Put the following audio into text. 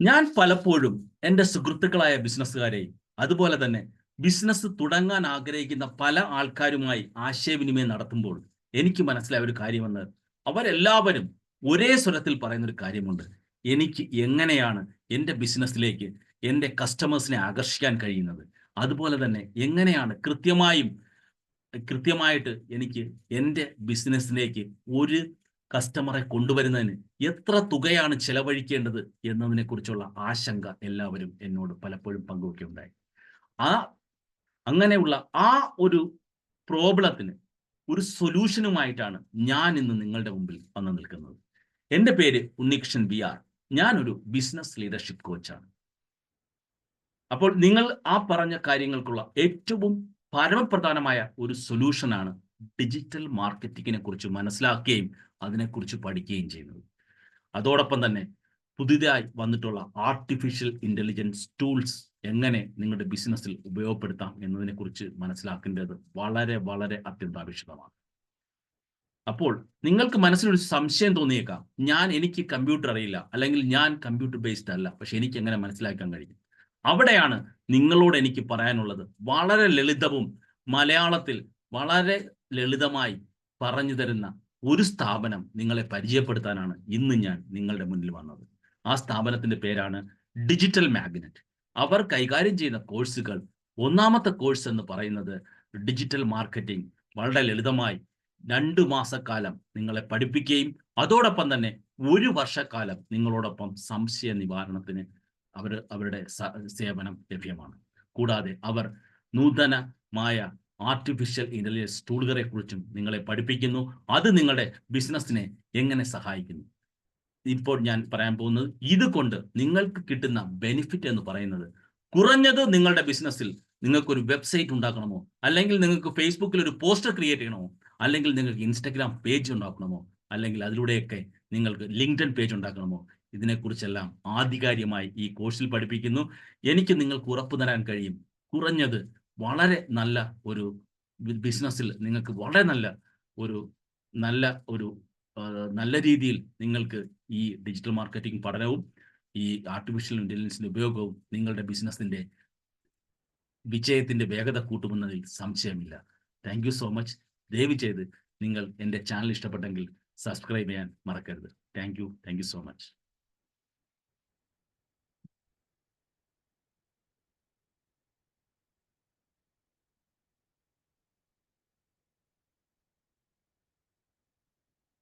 ഞാൻ പലപ്പോഴും എന്റെ സുഹൃത്തുക്കളായ ബിസിനസ്സുകാരെയും അതുപോലെ തന്നെ ബിസിനസ് തുടങ്ങാൻ ആഗ്രഹിക്കുന്ന പല ആൾക്കാരുമായി ആശയവിനിമയം നടത്തുമ്പോൾ എനിക്ക് മനസ്സിലായ ഒരു കാര്യമെന്ന് അവരെല്ലാവരും ഒരേ സ്വരത്തിൽ പറയുന്ന ഒരു കാര്യമുണ്ട്. എനിക്ക് എങ്ങനെയാണ് എന്റെ ബിസിനസ്സിലേക്ക് എന്റെ കസ്റ്റമേഴ്സിനെ ആകർഷിക്കാൻ കഴിയുന്നത്? അതുപോലെ തന്നെ എങ്ങനെയാണ് കൃത്യമായും കൃത്യമായിട്ട് എനിക്ക് എന്റെ ബിസിനസ്സിലേക്ക് ഒരു കസ്റ്റമറെ കൊണ്ടുവരുന്നതിന് എത്ര തുകയാണ് ചെലവഴിക്കേണ്ടത് എന്നതിനെ കുറിച്ചുള്ള ആശങ്ക എല്ലാവരും എന്നോട് പലപ്പോഴും പങ്കുവയ്ക്കുകയുണ്ടായി ആ അങ്ങനെയുള്ള ആ ഒരു പ്രോബ്ലത്തിന് ഒരു സൊല്യൂഷനുമായിട്ടാണ് ഞാൻ ഇന്ന് നിങ്ങളുടെ മുമ്പിൽ വന്നു നിൽക്കുന്നത്. എന്റെ പേര് ഉണ്ണികൃഷ്ണൻ ബി ആർ. ഞാനൊരു ബിസിനസ് ലീഡർഷിപ്പ് കോച്ചാണ് അപ്പോൾ നിങ്ങൾ ആ പറഞ്ഞ കാര്യങ്ങൾക്കുള്ള ഏറ്റവും പരമപ്രധാനമായ ഒരു സൊല്യൂഷനാണ് ഡിജിറ്റൽ മാർക്കറ്റിങ്ങിനെ കുറിച്ച് മനസ്സിലാക്കുകയും അതിനെക്കുറിച്ച് പഠിക്കുകയും ചെയ്യുന്നത്. അതോടൊപ്പം തന്നെ പുതിയതായി വന്നിട്ടുള്ള ആർട്ടിഫിഷ്യൽ ഇന്റലിജൻസ് ടൂൾസ് എങ്ങനെ നിങ്ങളുടെ ബിസിനസ്സിൽ ഉപയോഗപ്പെടുത്താം എന്നതിനെക്കുറിച്ച് മനസ്സിലാക്കേണ്ടത് വളരെ വളരെ അത്യന്താപേക്ഷിതമാണ്. അപ്പോൾ നിങ്ങൾക്ക് മനസ്സിലൊരു സംശയം തോന്നിയേക്കാം. ഞാൻ എനിക്ക് കമ്പ്യൂട്ടർ അറിയില്ല അല്ലെങ്കിൽ ഞാൻ കമ്പ്യൂട്ടർ ബേസ്ഡ് അല്ല പക്ഷെ എനിക്ക് എങ്ങനെ മനസ്സിലാക്കാൻ കഴിയും? അവിടെയാണ് നിങ്ങളോട് എനിക്ക് പറയാനുള്ളത് വളരെ ലളിതവും മലയാളത്തിൽ വളരെ ലളിതമായി പറഞ്ഞു തരുന്ന ഒരു സ്ഥാപനം നിങ്ങളെ പരിചയപ്പെടുത്താനാണ് ഇന്ന് ഞാൻ നിങ്ങളുടെ മുന്നിൽ വന്നത്. ആ സ്ഥാപനത്തിന്റെ പേരാണ് ഡിജിറ്റൽ മാഗ്നറ്റ് അവർ കൈകാര്യം ചെയ്യുന്ന കോഴ്സുകൾ ഒന്നാമത്തെ കോഴ്സ് എന്ന് പറയുന്നത് ഡിജിറ്റൽ മാർക്കറ്റിംഗ് വളരെ ലളിതമായി രണ്ടു മാസക്കാലം നിങ്ങളെ പഠിപ്പിക്കുകയും അതോടൊപ്പം തന്നെ ഒരു വർഷക്കാലം നിങ്ങളോടൊപ്പം സംശയ നിവാരണത്തിന് അവർ അവരുടെ സേവനം ലഭ്യമാണ്. കൂടാതെ അവർ നൂതനമായ ആർട്ടിഫിഷ്യൽ ഇന്റലിജൻസ് ടൂളുകളെ കുറിച്ചും നിങ്ങളെ പഠിപ്പിക്കുന്നു. അത് നിങ്ങളുടെ ബിസിനസ്സിനെ എങ്ങനെ സഹായിക്കുന്നു? ഇപ്പോൾ ഞാൻ പറയാൻ പോകുന്നത് ഇതുകൊണ്ട് നിങ്ങൾക്ക് കിട്ടുന്ന ബെനിഫിറ്റ് എന്ന് പറയുന്നത് കുറഞ്ഞത് നിങ്ങളുടെ ബിസിനസ്സിൽ നിങ്ങൾക്കൊരു വെബ്സൈറ്റ് ഉണ്ടാക്കണമോ? അല്ലെങ്കിൽ നിങ്ങൾക്ക് ഫേസ്ബുക്കിൽ ഒരു പോസ്റ്റർ ക്രിയേറ്റ് ചെയ്യണമോ? അല്ലെങ്കിൽ നിങ്ങൾക്ക് ഇൻസ്റ്റഗ്രാം പേജ് ഉണ്ടാക്കണമോ? അല്ലെങ്കിൽ അതിലൂടെയൊക്കെ നിങ്ങൾക്ക് ലിങ്ക്ഡൻ പേജ് ഉണ്ടാക്കണമോ? ഇതിനെക്കുറിച്ചെല്ലാം ആധികാരികമായി ഈ കോഴ്സിൽ പഠിപ്പിക്കുന്നു. എനിക്ക് നിങ്ങൾക്ക് ഉറപ്പ് തരാൻ കഴിയും. കുറഞ്ഞത് വളരെ നല്ല ഒരു ബിസിനസ്സിൽ നിങ്ങൾക്ക് വളരെ നല്ല ഒരു നല്ല ഒരു നല്ല രീതിയിൽ നിങ്ങൾക്ക് ഈ ഡിജിറ്റൽ മാർക്കറ്റിംഗ് പഠനവും ഈ ആർട്ടിഫിഷ്യൽ ഇന്റലിജൻസിന്റെ ഉപയോഗവും നിങ്ങളുടെ ബിസിനസ്സിന്റെ വിജയത്തിന്റെ വേഗത കൂട്ടുമെന്നതിൽ സംശയമില്ല. താങ്ക് യു സോ മച്ച് ദയവ് ചെയ്ത് നിങ്ങൾ എന്റെ ചാനൽ ഇഷ്ടപ്പെട്ടെങ്കിൽ സബ്സ്ക്രൈബ് ചെയ്യാൻ മറക്കരുത്. Thank you thank you so much